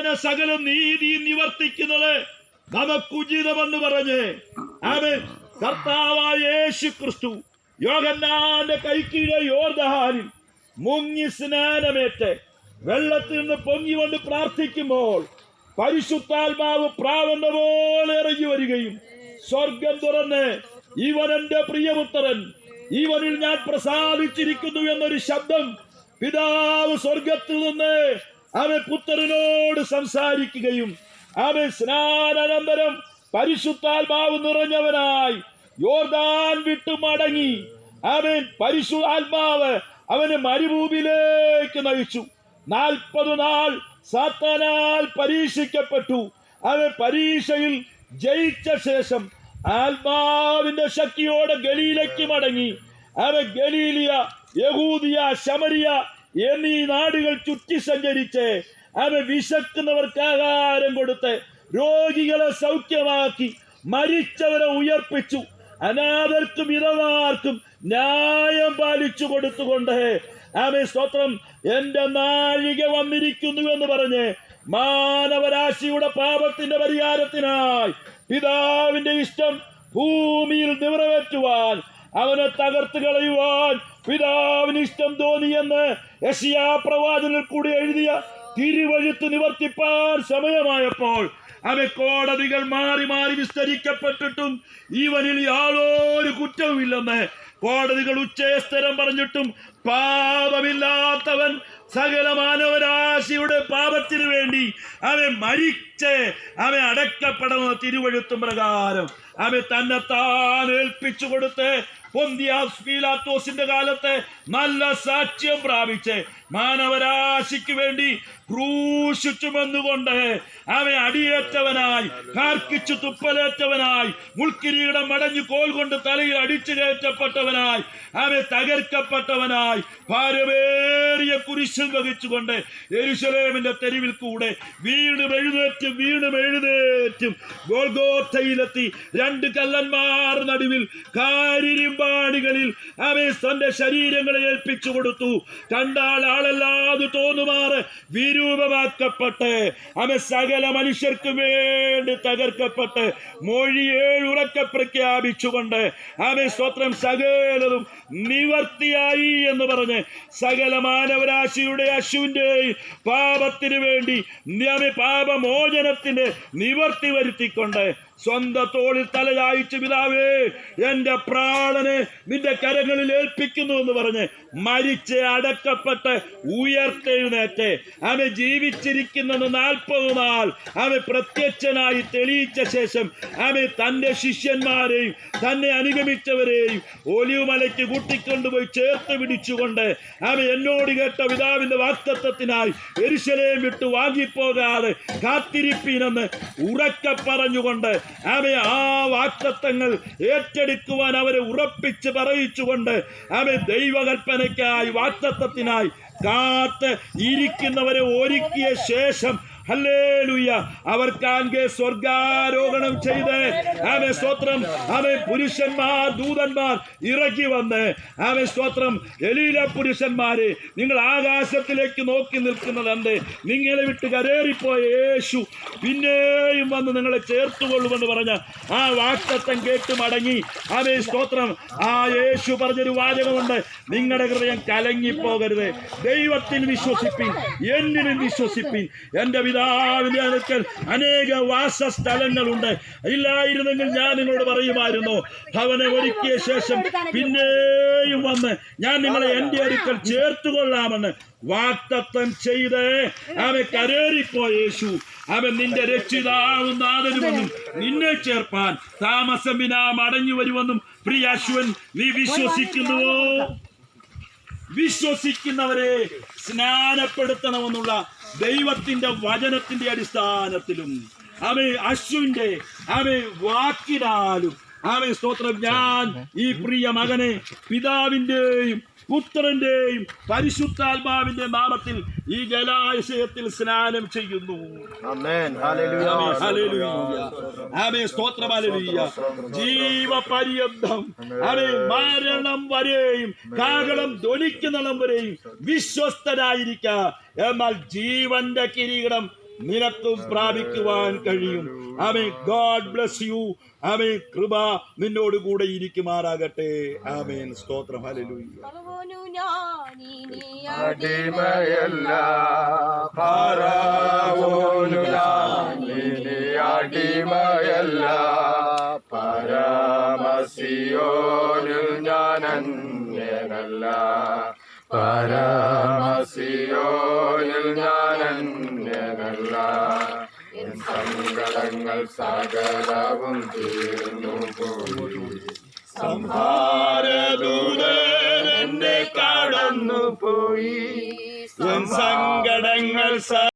ഇങ്ങനെ സകല നീതി നിവർത്തിക്കുന്നത് നമുക്കുചിതമെന്ന് പറഞ്ഞ്. ആമേൻ. കർത്താവായ യേശു ക്രിസ്തു യോഗന്നാന്റെ കൈക്കീഴ യോർദഹാനിൽ മുങ്ങി സ്നാനമേറ്റ് വെള്ളത്തിൽ നിന്ന് പൊങ്ങിക്കൊണ്ട് പ്രാർത്ഥിക്കുമ്പോൾ പരിശുദ്ധാത്മാവ് പ്രാവെന്ന പോലെ ഇറങ്ങി വരികയും സ്വർഗം തുറന്ന് ഇവൻ എന്റെ പ്രിയപുത്രൻ ഇവനിൽ ഞാൻ പ്രസാദിച്ചിരിക്കുന്നു എന്നൊരു ശബ്ദം പിതാവ് സ്വർഗത്തിൽ നിന്ന് അവൻ പുത്രനോട് സംസാരിക്കുകയും അവൻ സ്നാനനന്തരം പരിശുദ്ധാത്മാവ് നിറഞ്ഞവനായി യോർദാൻ വിട്ടു മടങ്ങി. അവൻ പരിശുദ്ധാത്മാവ് അവനെ മരുഭൂമിയിലേക്ക് നയിച്ചു. നാൽപ്പത് നാൾ സാത്താനാൽ പരീക്ഷിക്കപ്പെട്ടു. അവൻ പരീക്ഷയിൽ ജയിച്ച ശേഷം ആത്മാവിന്റെ ശക്തിയോടെ ഗലീലയ്ക്ക് മടങ്ങി. അവൻ ഗലീലിയ യഹൂദിയ ശമരിയ എന്നീ നാടുകൾ ചുറ്റി സഞ്ചരിച്ച് അവ വിശക്കുന്നവർക്ക് ആഹാരം കൊടുത്ത് രോഗികളെ സൗഖ്യമാക്കി മരിച്ചവരെ ഉയർപ്പിച്ചു അനാഥർക്കും ഇതമാർക്കും ന്യായം പാലിച്ചു കൊടുത്തുകൊണ്ട് ആമേ സ്തോത്രം എന്റെ നാഴിക വന്നിരിക്കുന്നു എന്ന് പറഞ്ഞ് മാനവരാശിയുടെ പാപത്തിന്റെ പരിഹാരത്തിനായി പിതാവിന്റെ ഇഷ്ടം ഭൂമിയിൽ നിറവേറ്റുവാൻ അവനെ തകർത്ത് കളയുവാൻ പിതാവിന് ഇഷ്ടം തോന്നിയെന്ന് യശിയാ പ്രവാചനിൽ കൂടി എഴുതിയ തിരുവഴുത്ത് നിവർത്തിപ്പാൻ സമയമായപ്പോൾ അവ കോടതികൾ മാറി മാറി വിസ്തരിക്കപ്പെട്ടിട്ടും ഇവനിൽ യാതൊരു കുറ്റവുമില്ലെന്ന് കോടതികൾ ഉച്ചസ്ഥരം പറഞ്ഞിട്ടും പാപമില്ലാത്തവൻ സകല മാനവരാശിയുടെ പാപത്തിനു വേണ്ടി അവൻ മരിച്ച് അവൻ അടക്കപ്പെടുന്ന തിരുവഴുത്തും പ്രകാരം അവൻ തന്നെ താൻ ഏൽപ്പിച്ചു കൊടുത്ത് പൊന്തിയാസ് പീലാത്തോസിന്റെ കാലത്ത് നല്ല സാക്ഷ്യം പ്രാപിച്ച് മാനവരാശിക്ക് വേണ്ടി ക്രൂശിച്ചു ചുമന്നുകൊണ്ട് അവൻ അടിയേറ്റവനായി കാർക്കിച്ചു തുപ്പലേറ്റവനായി മുൾക്കിരീടം മടഞ്ഞു കോൽ കൊണ്ട് തലയിൽ അടിച്ചു കയറ്റപ്പെട്ടവനായി അവൻ തകർക്കപ്പെട്ടവനായി ഭാരമേറിയ കുരിശും വഹിച്ചുകൊണ്ട് എരുശലേമിന്റെ തെരുവിൽ കൂടെ വീണ്ടും എഴുന്നേറ്റും വീണ്ടും എഴുന്നേറ്റും ഗോൾഗോത്തയിലെത്തി രണ്ട് കല്ലന്മാർ നടുവിൽ കാരിരിമ്പാണികളിൽ അവൻ തന്റെ ശരീരങ്ങളെ ഏൽപ്പിച്ചു കൊടുത്തു. കണ്ടാൽ ആളല്ലാതെ തോന്നുമാറ് വിരൂപമാക്കപ്പെട്ട് അവൻ സകല മനുഷ്യർക്ക് വേണ്ടി തകർക്കപ്പെട്ട് മൊഴി ഉറക്ക പ്രഖ്യാപിച്ചുകൊണ്ട് അവൻ സ്വത്രം സകലതും നിവർത്തിയായി എന്ന് പറഞ്ഞ് സകല മാനവരാശിയുടെ അശുവിന്റെ പാപത്തിന് വേണ്ടി പാപമോചനത്തിന്റെ പാപമോചനത്തിന് നിവർത്തി വരുത്തിക്കൊണ്ട് സ്വന്തം തോളിൽ തലയായിച്ചു പിതാവേ എന്റെ പ്രാണനെ നിന്റെ കരങ്ങളിൽ ഏൽപ്പിക്കുന്നു എന്ന് പറഞ്ഞ് മരിച്ച് അടക്കപ്പെട്ട് ഉയർത്തെഴുന്നേറ്റ് അവൻ ജീവിച്ചിരിക്കുന്നത് നാൽപ്പത് നാൾ അവൻ പ്രത്യക്ഷനായി തെളിയിച്ച ശേഷം അവൻ തന്റെ ശിഷ്യന്മാരെയും തന്നെ അനുഗമിച്ചവരെയും ഒലിവുമലയ്ക്ക് കൂട്ടിക്കൊണ്ടുപോയി ചേർത്ത് പിടിച്ചുകൊണ്ട് അവൻ എന്നോട് കേട്ട പിതാവിന്റെ വാക്തത്വത്തിനായി എരിശലയും വിട്ടു വാങ്ങിപ്പോകാതെ കാത്തിരിപ്പീനെന്ന് ഉറക്കെ പറഞ്ഞുകൊണ്ട് അവയെ ആ വാക്തത്വങ്ങൾ ഏറ്റെടുക്കുവാൻ അവരെ ഉറപ്പിച്ച് പറയിച്ചുകൊണ്ട് ആമേ ദൈവകൽപ്പനയ്ക്കായി വാക്തത്വത്തിനായി കാത്ത് ഇരിക്കുന്നവരെ ഒരുക്കിയ ശേഷം ഹല്ലേലൂയ അവർക്കാൻകെ സ്വർഗാരോഹണം ചെയ്ത് അവ സ്തോത്രം അവ പുരുഷന്മാർ ദൂതന്മാർ ഇറക്കി വന്ന് അവ സ്തോത്രം എലീല പുരുഷന്മാരെ നിങ്ങൾ ആകാശത്തിലേക്ക് നോക്കി നിൽക്കുന്നത് എന്ത് നിങ്ങളെ വിട്ട് കരേറിപ്പോയ യേശു പിന്നെയും വന്ന് നിങ്ങളെ ചേർത്തുകൊള്ളുമെന്ന് പറഞ്ഞ ആ വാക്തത്വം കേട്ട് മടങ്ങി. ആമേ സ്തോത്രം. ആ യേശു പറഞ്ഞൊരു വാചകമുണ്ട്. നിങ്ങളുടെ ഹൃദയം കലങ്ങിപ്പോകരുത്. ദൈവത്തിൽ വിശ്വസിപ്പിൻ. എന്നിലും വിശ്വസിപ്പിൻ. എന്റെ പിതാവിന്റെ അടുക്കൽ അനേക വാസസ്ഥലങ്ങളുണ്ട്. ഇല്ലായിരുന്നെങ്കിൽ ഞാൻ നിങ്ങളോട് പറയുമായിരുന്നു. ഭവനെ ഒരുക്കിയ ശേഷം പിന്നെയും വന്ന് ഞാൻ നിങ്ങളെ എന്റെ അടുക്കൽ ചേർത്തുകൊള്ളാമെന്ന് വാക്തത്വം ചെയ്ത് അവൻ കരേറിപ്പോ യേശു. അവൻ നിന്റെ രക്ഷിതാവും നാഥനുമെന്നും നിന്നെ ചേർപ്പാൻ താമസം വിനാ മടങ്ങി വരുമെന്നും പ്രിയ അശ്വൻ നീ വിശ്വസിക്കുന്നുവോ വിശ്വസിക്കുന്നവരെ സ്നാനപ്പെടുത്തണമെന്നുള്ള ദൈവത്തിന്റെ വചനത്തിന്റെ അടിസ്ഥാനത്തിലും അവ അശ്വിന്റെ അവ വാക്കിനാലും അവ സ്തോത്രം ഞാൻ ഈ പ്രിയ മകനെ പിതാവിന്റെയും പുത്രന്റെയും പരിശുദ്ധാത്മാവിന്റെ നാമത്തിൽ ഈ ജലാശയത്തിൽ സ്നാനം ചെയ്യുന്നു. ജീവപര്യന്തം. അവേ മരണം വരെയും കാകളം ധ്വനിക്കുന്നിടം വരെയും വിശ്വസ്തരായിരിക്ക എന്നാൽ ജീവന്റെ കിരീടം നിനക്കും പ്രാപിക്കുവാൻ കഴിയും. ആമേ ഗോഡ് ബ്ലസ് യു ആമേ കൃപ നിന്നോട് കൂടെ ഇരിക്കുമാറാകട്ടെ. ആമേൻ. സ്തോത്രം. അടിമയല്ല. അടിമയല്ല. പരമസിയോനിൽ ഞാൻ അന്യനല്ല. പരമസിയോനിൽ എൻ സങ്കടങ്ങൾ സകലവും തീർന്നു പോയി. സംഹാരൂരെ കടന്നു പോയി. സങ്കടങ്ങൾ